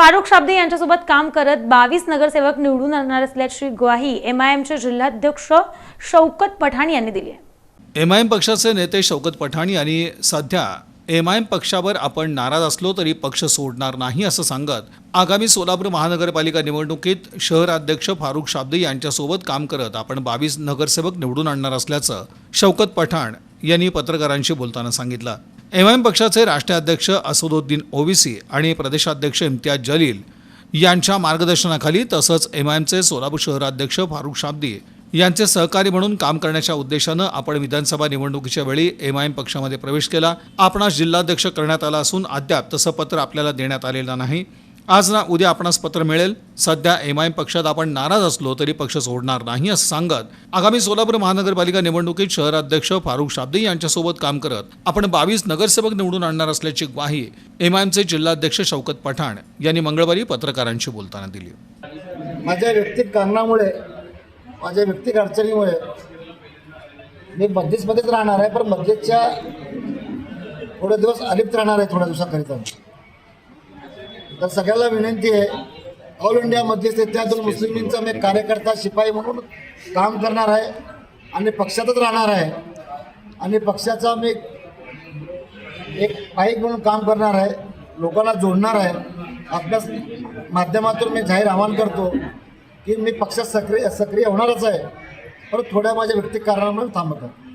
फारुख शाब्दे यांच्यासोबत काम करत बावीस नगरसेवक निवडून आणणार असल्याची ग्वाही एम आय एमचे जिल्हाध्यक्ष शौकत पठाण यांनी दिली आहे. एम आय एम पक्षाचे नेते शौकत पठाणी यांनी सध्या एम आय एम पक्षावर आपण नाराज असलो तरी पक्ष सोडणार नाही असं सांगत आगामी सोलापूर महानगरपालिका निवडणुकीत शहराध्यक्ष फारुख शाब्दे यांच्यासोबत काम करत आपण बावीस नगरसेवक निवडून आणणार असल्याचं शौकत पठाण यांनी पत्रकारांशी बोलताना सांगितलं. एम आय एम पक्षाचे राष्ट्रीय अध्यक्ष असदुद्दीन ओवीसी आणि प्रदेशाध्यक्ष इम्तियाज जलील यांच्या मार्गदर्शनाखाली तसंच एम आय एमचे सोलापूर शहराध्यक्ष फारुख शाब्दी यांचे सहकारी म्हणून काम करण्याच्या उद्देशानं आपण विधानसभा निवडणुकीच्या वेळी एम आय एम पक्षामध्ये प्रवेश केला. आपणास जिल्हाध्यक्ष करण्यात आला असून अद्याप तसं पत्र आपल्याला देण्यात आलेलं नाही. आज ना उद्या आपणास पत्र मिळेल. सध्या एम आय एम पक्षात आपण नाराज असलो तरी पक्ष सोडणार नाही असं सांगत आगामी सोलापूर महानगरपालिका निवडणुकीत शहराध्यक्ष फारुख शाब्दी यांच्यासोबत काम करत आपण बावीस नगरसेवक निवडून आणणार असल्याची ग्वाही एम आय एमचे जिल्हाध्यक्ष शौकत पठाण यांनी मंगळवारी पत्रकारांशी बोलताना दिली. माझ्या वैयक्तिक कारणामुळे माझ्या वैयक्तिक अडचणीमुळे मी मध्यस्थमध्येच राहणार आहे पण मध्येच्या थोडे दिवस अलिप्त राहणार आहे थोड्या दिवसाकरिता. तर सगळ्याला विनंती आहे ऑल इंडिया मध्यस्थ इत्यादून मुस्लिमींचा मी कार्यकर्ता शिपाई म्हणून काम करणार आहे आणि पक्षातच राहणार आहे. आणि पक्षाचा मी एक पाईक म्हणून काम करणार आहे लोकांना जोडणार आहे. आपल्या माध्यमातून मी जाहीर आवाहन करतो की मी पक्षात सक्रिय सक्रिय होणारच आहे. पण थोड्या माझ्या व्यक्तिक कारणामुळे थांबत आहे.